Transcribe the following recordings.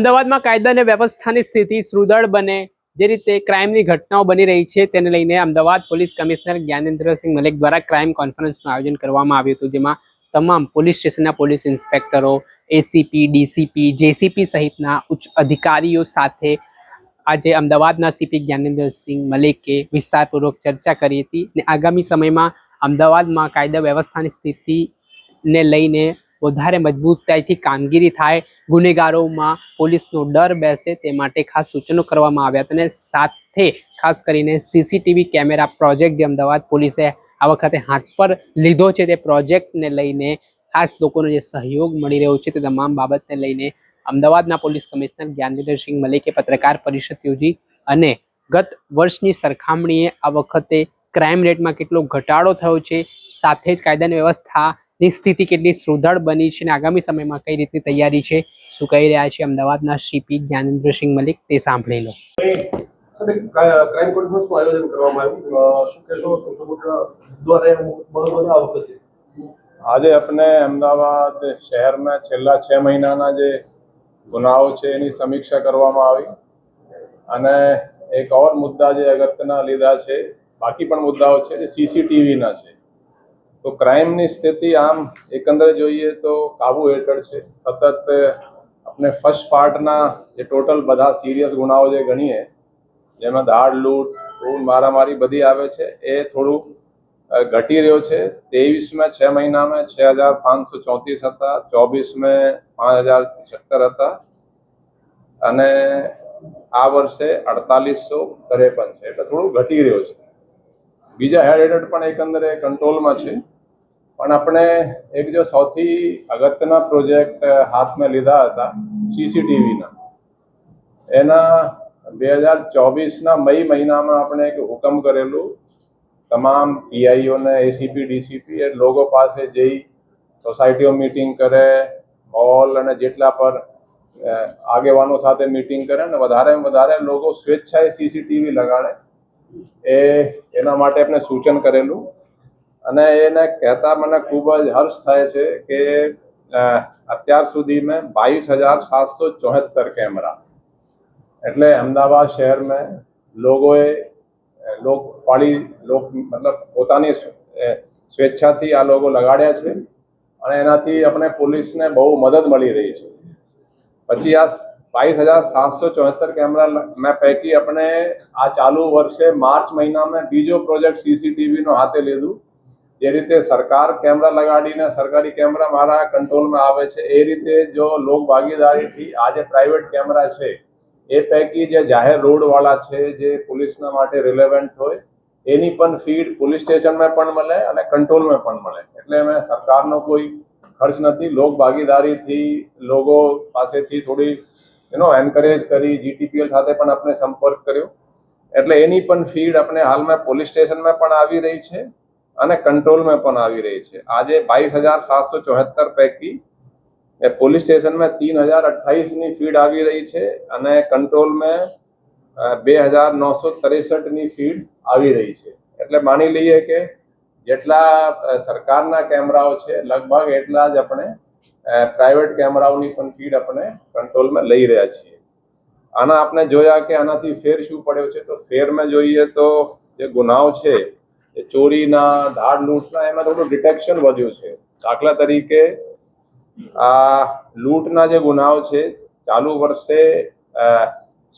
અમદાવાદમાં કાયદા અને વ્યવસ્થાની સ્થિતિ સુદૃઢ બને, જે રીતે ક્રાઇમની ઘટનાઓ બની રહી છે તેને લઈને અમદાવાદ પોલીસ કમિશનર જ્ઞાનેન્દ્રસિંહ મલિક દ્વારા ક્રાઇમ કોન્ફરન્સનું આયોજન કરવામાં આવ્યું હતું, જેમાં તમામ પોલીસ સ્ટેશનના પોલીસ ઇન્સ્પેક્ટરો એસીપી ડીસીપી જેસીપી સહિતના ઉચ્ચ અધિકારીઓ સાથે આજે અમદાવાદના સીપી જ્ઞાનેન્દ્રસિંહ મલિકે વિસ્તારપૂર્વક ચર્ચા કરી હતી અને આગામી સમયમાં અમદાવાદમાં કાયદા વ્યવસ્થાની સ્થિતિને લઈને વધારે મજબૂતાઈથી કામગીરી થાય. ગુનેગારોમાં પોલીસનો ડર બેસે તે માટે ખાસ સૂચનો કરવામાં આવ્યા હતા અને સાથે ખાસ કરીને સીસીટીવી કેમેરા પ્રોજેક્ટ જે અમદાવાદ પોલીસે આ વખતે હાથ પર લીધો છે તે પ્રોજેક્ટને લઈને ખાસ લોકોનો જે સહયોગ મળી રહ્યો છે તે તમામ બાબતને લઈને અમદાવાદના પોલીસ કમિશનર જ્ઞાનેન્દ્રસિંહ મલિકે પત્રકાર પરિષદ યોજી અને ગત વર્ષની સરખામણીએ આ વખતે ક્રાઇમ રેટમાં કેટલો ઘટાડો થયો છે સાથે જ કાયદાની વ્યવસ્થાની સ્થિતિ કેટલી સુદૃઢ બની છે અને આગામી સમયમાં કઈ રીતની તૈયારી છે? શું કહી રહ્યા છે અમદાવાદના સીપી જ્ઞાનેન્દ્રસિંહ મલિક? તે સાંભળી લો. ક્રાઇમ કોન્ફરન્સનું આયોજન કરવામાં આવ્યું? શું કહેશો? સોશિયલ દ્વારા મહત્વના આ વખતે? આજે આપણે અમદાવાદ શહેરમાં છેલ્લા છ મહિનાના જે ગુનાઓ છે એની સમીક્ષા કરવામાં આવી. અને એક ઓર મુદ્દા જે અગત્યના લીધા છે બાકી પણ મુદ્દાઓ છે જે સીસીટીવીના છે. તો ક્રાઇમની સ્થિતિ આમ એકંદરે જોઈએ તો કાબુ હેઠળ છે. સતત આપણે ફર્સ્ટ પાર્ટના જે ટોટલ બધા સિરિયસ ગુનાઓ જે ગણીએ, જેમાં દાળ, લૂંટ, ખૂન, મારામારી બધી આવે છે, એ થોડું ઘટી રહ્યો છે. ત્રેવીસમાં છ મહિનામાં છ હજાર પાંચસો ચોત્રીસ હતા. ચોવીસમાં પાંચ હજાર છત્તર હતા. અને આ વર્ષે અડતાલીસો ત્રેપન છે. એટલે થોડું ઘટી રહ્યો છે. બીજા હેડ હેઠળ પણ એકંદરે કંટ્રોલમાં છે. પણ આપણે એક જો સૌથી અગત્યના પ્રોજેક્ટ હાથમાં લીધા હતા સીસીટીવીના એના બે હજાર ચોવીસના મઈ મહિનામાં આપણે એક હુકમ કરેલું. તમામ પીઆઈઓને એસીપી ડીસીપી એ લોકો પાસે જઈ સોસાયટીઓ મીટિંગ કરે હોલ અને જેટલા પર આગેવાનો સાથે મિટિંગ કરે ને વધારે વધારે લોકો સ્વેચ્છાએ સીસીટીવી લગાડે. એ એના માટે એમને સૂચન કરેલું. અને એને કહેતા મને ખૂબ જ હર્ષ થાય છે કે અત્યાર સુધી મેં બાવીસ હજાર સાતસો ચોહત્તર કેમેરા. એટલે અમદાવાદ શહેરમાં લોકોએ, લોક પાળી લોક, મતલબ પોતાની સ્વેચ્છાથી આ લોકો લગાડ્યા છે. અને એનાથી આપણે પોલીસને બહુ મદદ મળી રહી છે. પછી આ બાવીસ હજાર સાતસો ચોહત્તર કેમેરા મેં પૈકી આપણે આ ચાલુ વર્ષે માર્ચ મહિનામાં બીજો પ્રોજેક્ટ સીસીટીવીનો હાથે લીધું જે રીતે સરકાર કેમેરા લગાડીને સરકારી કેમેરા મારા કંટ્રોલમાં આવે છે એ રીતે જો લોક ભાગીદારીથી આ જે પ્રાઇવેટ કેમેરા છે એ પૈકી જે જાહેર રોડવાળા છે જે પોલીસના માટે રિલેવન્ટ હોય એની પણ ફીડ પોલીસ સ્ટેશનમાં પણ મળે અને કંટ્રોલમાં પણ મળે એટલે અમે સરકારનો કોઈ ખર્ચ નથી લોક ભાગીદારીથી લોકો પાસેથી થોડી એનો એન્કરેજ કરી જીટીપીએલ સાથે પણ આપણે સંપર્ક કર્યો. એટલે એની પણ ફીડ આપણે હાલમાં પોલીસ સ્ટેશનમાં પણ આવી રહી છે અને કંટ્રોલમાં પણ આવી રહી છે. આજે બાવીસ હજાર સાતસો ચોહત્તર પૈકી એ પોલીસ સ્ટેશનમાં તીન હજાર અઠ્ઠાઈસની ફીડ આવી રહી છે અને કંટ્રોલમાં બે હજાર નવસો ત્રેસઠની ફીડ આવી રહી છે. એટલે માની લઈએ કે જેટલા સરકારના કેમેરાઓ છે, લગભગ એટલા જ આપણે પ્રાઇવેટ કેમેરાઓની પણ ફીડ આપણે કંટ્રોલમાં લઈ રહ્યા છીએ. આના આપણે જોયા કે આનાથી ફેર શું પડ્યો છે? તો ફેરમાં જોઈએ તો જે ગુનાઓ છે, એ ચોરીના ધાડ લૂંટના, એમાં થોડું ડિટેક્શન વધ્યું છે. દાખલા તરીકે આ લૂંટના જે ગુનાઓ છે, ચાલુ વર્ષે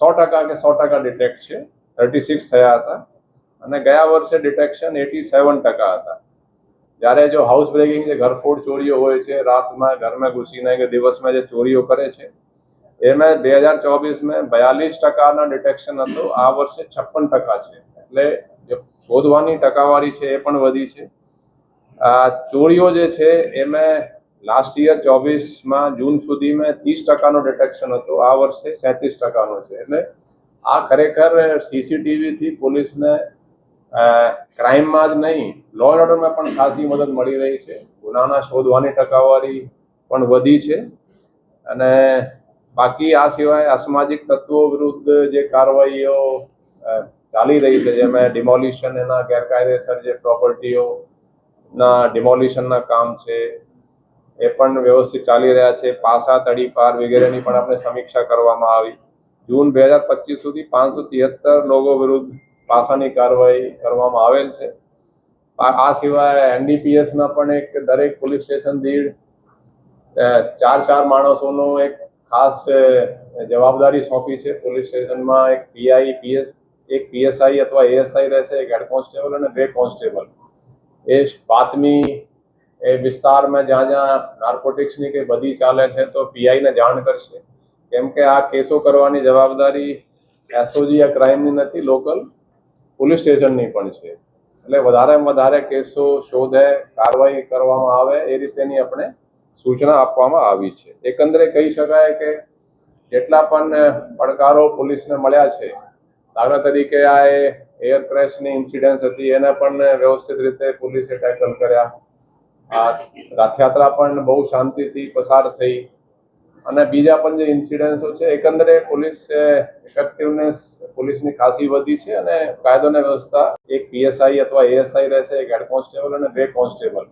સો ટકા કે સો ટકા ડિટેક્ટ છે. થર્ટી સિક્સ થયા હતા. અને ગયા વર્ષે ડિટેક્શન એટી સેવન ટકા હતા. જ્યારે જો હાઉસ બ્રેકિંગ જે ઘરફોડ ચોરીઓ હોય છે, રાતમાં ઘરમાં ઘૂસીને કે દિવસમાં જે ચોરીઓ કરે છે એમાં બે હજાર ચોવીસમાં બયાલીસ ટકાના ડિટેક્શન હતું. આ વર્ષે છપ્પન ટકા છે. એટલે શોધવાની ટકાવારી છે એ પણ વધી છે. આ ચોરીઓ જે છે એમાં લાસ્ટ યર ચોવીસમાં જૂન સુધીમાં ત્રીસ ટકાનો ડિટેક્શન હતો. આ વર્ષે સેંત્રીસ ટકાનો છે. એટલે આ ખરેખર સીસીટીવીથી પોલીસને ક્રાઇમમાં જ નહીં લો એન્ડ ઓર્ડરમાં પણ ખાસી મદદ મળી રહી છે. ગુનાના શોધવાની ટકાવારી પણ વધી છે. અને બાકી આ સિવાય અસામાજિક તત્વો વિરુદ્ધ જે કાર્યવાહીઓ ચાલી રહી છે, જેમાં ડિમોલિશન એના ગેરકાયદેસર જે પ્રોપર્ટીઓ ના ડિમોલિશનના કામ છે, એ પણ વ્યવસ્થિત ચાલી રહ્યા છે. પાસા તડીપાર વગેરેની પણ આપણે સમીક્ષા કરવામાં આવી. જૂન બે હજાર પચીસ સુધી પાંચસો તિહત્તર લોકો વિરુદ્ધ પાસાની કાર્યવાહી કરવામાં આવેલ છે. આ આ સિવાય એનડીપીએસના પણ એક દરેક પોલીસ સ્ટેશન દીઠ ચાર ચાર માણસોનો એક ખાસ જવાબદારી સોંપી છે. પોલીસ સ્ટેશનમાં એક પીઆઈ, પીએસ, એક પીએસઆઈ અથવા એએસઆઈ રહેશે, એક હેડ કોન્સ્ટેબલ અને બે કોન્સ્ટેબલ. એ બાતમી, એ વિસ્તારમાં જ્યાં જ્યાં નાર્કોટિક્સની કે બધી ચાલે છે તો પીઆઈને જાણ કરશે. કેમ કે આ કેસો કરવાની જવાબદારી એસઓજી યા ક્રાઇમની નથી, લોકલ. પોલીસ સ્ટેશનની પણ છે. એટલે વધારેમાં વધારે કેસો શોધે, કાર્યવાહી કરવામાં આવે, એ રીતેની આપણે સૂચના આપવામાં આવી છે. એકંદરે કહી શકાય કે જેટલા પણ પડકારો પોલીસને મળ્યા છે, દાખલા તરીકે આ એ એર ક્રેશની ઇન્સિડન્સ હતી, એને પણ વ્યવસ્થિત રીતે પોલીસે ટેકલ કર્યા. આ રથયાત્રા પણ બહુ શાંતિથી પસાર થઈ. અને બીજા પણ જે ઇન્સિડન્સો છે, એકંદરે પોલીસ ઇફેક્ટિવનેસ પોલીસની ખાસી વધી છે અને કાયદો અને વ્યવસ્થા એક પીએસઆઈ અથવા એએસઆઈ રહેશે, એક હેડ કોન્સ્ટેબલ અને બે કોન્સ્ટેબલ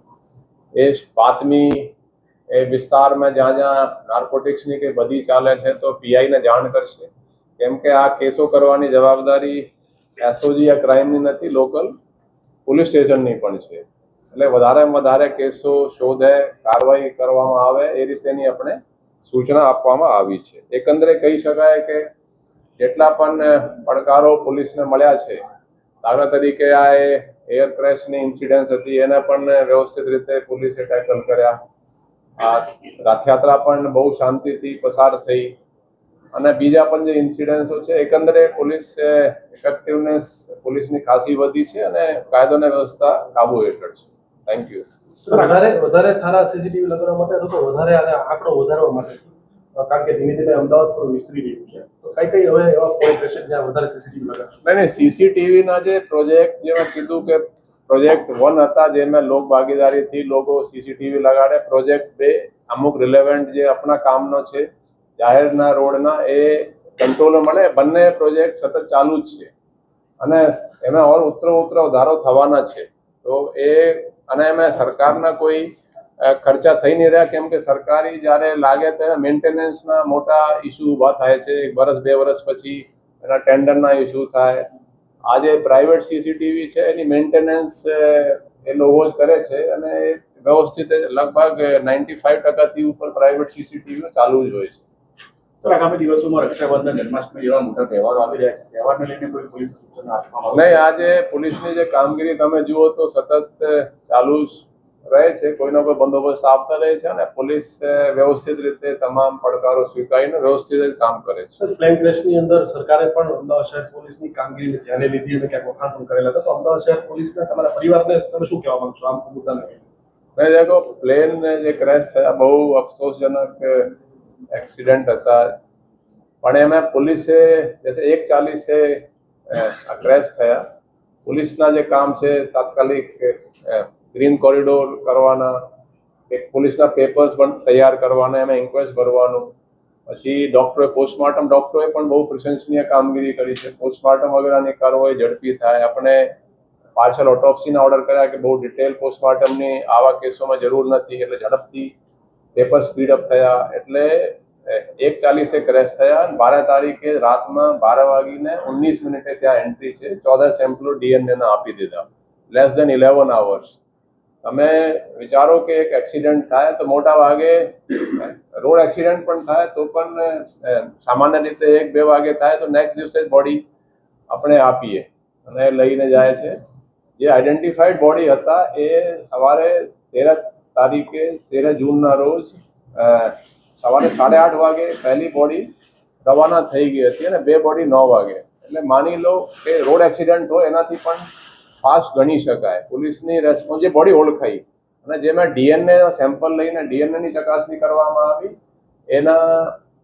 એ બાતમી, એ વિસ્તારમાં જ્યાં જ્યાં નાર્કોટિક્સની કંઈ બધી ચાલે છે તો પીઆઈને જાણ કરશે. કેમ કે આ કેસો કરવાની જવાબદારી એસઓજી યા ક્રાઇમની નથી લોકલ પોલીસ સ્ટેશનની પણ છે. એટલે વધારેમાં વધારે કેસો શોધે, કાર્યવાહી કરવામાં આવે, એ રીતેની આપણે સૂચના આપવામાં આવી છે. એકંદરે કહી શકાય કે જેટલા પણ પડકારો પોલીસને મળ્યા છે, દાખલા તરીકે આ એર ક્રેશની ઇન્સિડન્સ હતી, એને પણ વ્યવસ્થિત રીતે પોલીસે ટેકલ કર્યા. આ રથયાત્રા પણ બહુ શાંતિથી પસાર થઈ. અને બીજા પણ જે ઇન્સિડન્સો છે, એકંદરે પોલીસ ઇફેક્ટિવનેસ પોલીસની ખાસી વધી છે અને કાયદો અને વ્યવસ્થા કાબુ હેઠળ છે. થેન્ક યુ વધારે વધારે સારા સીસીટીવી લગાવવા માટે તો વધારે આંકડો વધારવા માટે. કારણ કે ધીમે ધીમે અમદાવાદ પણ વિસ્તરી રહ્યું છે. તો કઈ કઈ હવે એવા પોઈન્ટ રહેશે જ્યાં વધારે સીસીટીવી લગાવશું નહીં નહીં સીસીટીવીના જે પ્રોજેક્ટ જે કીધું કે પ્રોજેક્ટ વન હતા જેમાં લોક ભાગીદારીથી લોકો સીસીટીવી લગાડે પ્રોજેક્ટ બે અમુક રિલેવન્ટ જે આપણા કામનો છે, જાહેરના રોડના, એ કંટ્રોલ મળે. બંને પ્રોજેક્ટ સતત ચાલુ જ છે. અને એમાં ઓર ઉતરો ઉતરો વધારો થવાના છે. તો એ અને એમાં સરકારના કોઈ ખર્ચા થઈ નહીં રહ્યા, કેમ કે સરકારી જ્યારે લાગે ત્યારે મેન્ટેનન્સના મોટા ઇસ્યુ ઊભા થાય છે. એક વર્ષ બે વર્ષ પછી એના ટેન્ડરના ઇસ્યુ થાય. આજે પ્રાઇવેટ સીસીટીવી છે, એની મેન્ટેનન્સ એ લોકો જ કરે છે અને વ્યવસ્થિત લગભગ નાઇન્ટી ફાઇવ ટકાથી ઉપર પ્રાઇવેટ સીસીટીવીઓ ચાલુ જ હોય છે. સર આગામી દિવસોમાં રક્ષાબંધન જન્માષ્ટમી જેવા મોટા તહેવારો આવી રહ્યા છે. તહેવારને લઈને કોઈ પોલીસ સૂચના આપવામાં નહીં આજે પોલીસની જે કામગીરી તમે જુઓ તો સતત ચાલુ રહે છે. કોઈનો કોઈ બંદોબસ્ત આપતા રહે છે અને પોલીસ વ્યવસ્થિત રીતે તમામ પડકારો સ્વીકારીને વ્યવસ્થિત રીતે કામ કરે છે. સર પ્લેન ક્રેશની અંદર સરકારે પણ અમદાવાદ શહેર પોલીસની કામગીરીને ધ્યાને લીધી અને ક્યાંક વખાણ પણ કરેલા હતા. તો અમદાવાદ શહેર પોલીસના તમારા પરિવારને તમે શું કહેવા માંગશો? આમ મુદ્દાને નહીં દેખો પ્લેન જે ક્રેશ થયા બહુ અફસોસજનક એક્સિડન્ટ હતા. પણ એમાં પોલીસે જैसे એક ચાલીસે ક્રેશ થયા. પોલીસના જે કામ છે, તાત્કાલિક ગ્રીન કોરિડોર કરવાના, એક પોલીસના પેપર્સ પણ તૈયાર કરવાના, એમાં ઇન્ક્વેસ્ટ ભરવાનું. પછી ડૉક્ટરે પોસ્ટમોર્ટમ ડૉક્ટરોએ પણ બહુ પ્રશંસનીય કામગીરી કરી છે. પોસ્ટમોર્ટમ વગેરેની કાર્યવાહી ઝડપી થાય. આપણે પાછળ ઓટોપ્સીના ઓર્ડર કર્યા કે બહુ ડિટેલ પોસ્ટમોર્ટમની આવા કેસોમાં જરૂર નથી, એટલે ઝડપથી પેપર સ્પીડ અપ થયા એટલે એક ચાલીસે ક્રેશ થયા બાર તારીખે રાતમાં બાર વાગીને ઓગણીસ મિનિટે ત્યાં એન્ટ્રી છે. ચૌદ સેમ્પલો ડીએનએના આપી દીધા. લેસ દેન ઇલેવન આવર્સ તમે વિચારો કે એક એક્સિડન્ટ થાય તો મોટા ભાગે રોડ એક્સિડન્ટ પણ થાય તો પણ સામાન્ય રીતે એક બે વાગે થાય તો નેક્સ્ટ દિવસે બોડી આપણે આપીએ અને લઈને જાય છે. જે આઈડેન્ટિફાઈડ બોડી હતા એ સવારે તેર તારીખે તેર જૂનના રોજ સવારે સાડા આઠ વાગે પહેલી બોડી રવાના થઈ ગઈ હતી અને બે બોડી નવ વાગે. એટલે માની લો કે રોડ એક્સિડન્ટ હોય એનાથી પણ ફાસ્ટ ગણી શકાય. પોલીસની રેસ્પોન્સ જે બોડી ઓળખાઈ અને જેમાં ડીએનએ સેમ્પલ લઈને ડીએનએની ચકાસણી કરવામાં આવી, એના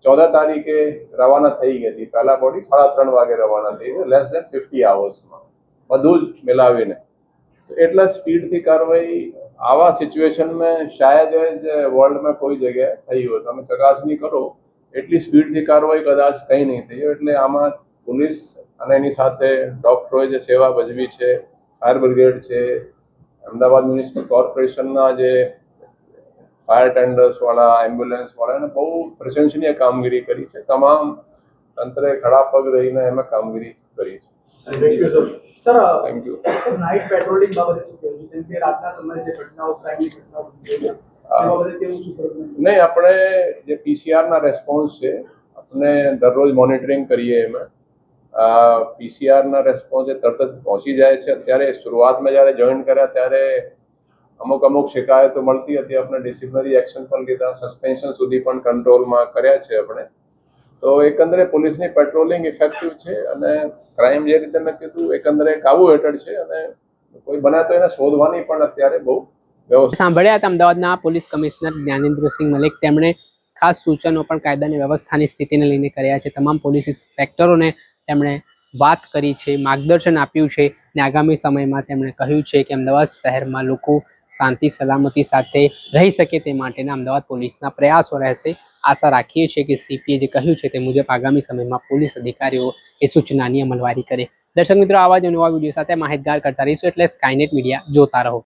ચૌદ તારીખે રવાના થઈ ગઈ હતી. પહેલા બોડી સાડા ત્રણ વાગે રવાના થઈ ગઈ લેસ દેન ફિફ્ટી આવર્સમાં બધું જ મિલાવીને. તો એટલા સ્પીડથી કાર્યવાહી આવા સિચ્યુએશનમાં શાયદ જ વર્લ્ડમાં કોઈ જગ્યાએ થઈ હોય. તમે ચકાસણી કરો, એટલી સ્પીડથી કાર્યવાહી કદાચ કંઈ નહીં થઈ એટલે આમાં પોલીસ અને એની સાથે ડોક્ટરોએ જે સેવા ભજવી છે ફાયર બ્રિગેડ છે, અમદાવાદ મ્યુનિસિપલ કોર્પોરેશનના જે ફાયર ટેન્ડર્સ વાળા એમ્બ્યુલન્સ વાળા, એને બહુ પ્રશંસનીય કામગીરી કરી છે. તમામ તંત્રે ખડા પગ રહીને એમાં કામગીરી કરી છે. Sir sir thank you night patrolling બાબતે શું કહેવું જેમ કે રાતના સમયે જે ઘટનાઓ ક્રાઇમની ઘટનાઓ બની રહી છે, હા. એ બાબતે કેવું શું કરવું નહીં આપણે જે પીસીઆરના રેસ્પોન્સ છે આપણે દરરોજ મોનિટરિંગ કરીએ એમાં. પીસીઆરના રેસ્પોન્સ એ તરત જ પહોંચી જાય છે. અત્યારે શરૂઆતમાં જ્યારે જોઈન કર્યા ત્યારે અમુક અમુક શિકાયતો મળતી હતી. આપણે ડિસિપ્લિનરી એક્શન પણ લીધા સસ્પેન્શન સુધી પણ કંટ્રોલમાં કર્યા છે આપણે. તો એકંદરે પોલીસની પેટ્રોલિંગ ઇફેક્ટિવ છે અને ક્રાઇમ જે રીતે મેં કીધું, એકંદરે કાબુ હેઠળ છે અને કોઈ બનાતો એને શોધવાની પણ અત્યારે બહુ સાંભળ્યા હતા અમદાવાદના પોલીસ કમિશનર જ્ઞાનેન્દ્રસિંહ મલિક. તેમણે ખાસ સૂચનો પણ કાયદાની વ્યવસ્થાની સ્થિતિને લઈને કર્યા છે. તમામ પોલીસ ઇન્સ્પેક્ટરોને તેમણે વાત કરી છે, માર્ગદર્શન આપ્યું છે ને આગામી સમયમાં તેમણે કહ્યું છે કે અમદાવાદ શહેરમાં લોકો શાંતિ, સલામતી સાથે રહી શકે તે માટેના અમદાવાદ પોલીસના પ્રયાસો રહેશે. આશા રાખીએ છીએ કે સીપીએ જે કહ્યું છે તે મુજબ આગામી સમયમાં પોલીસ અધિકારીઓ એ સૂચનાની અમલવારી કરે. દર્શક મિત્રો, આવા જ નવા વીડિયો સાથે માહિતગાર કરતા રહીશું એટલે સ્કાયનેટ મીડિયા જોતા રહો.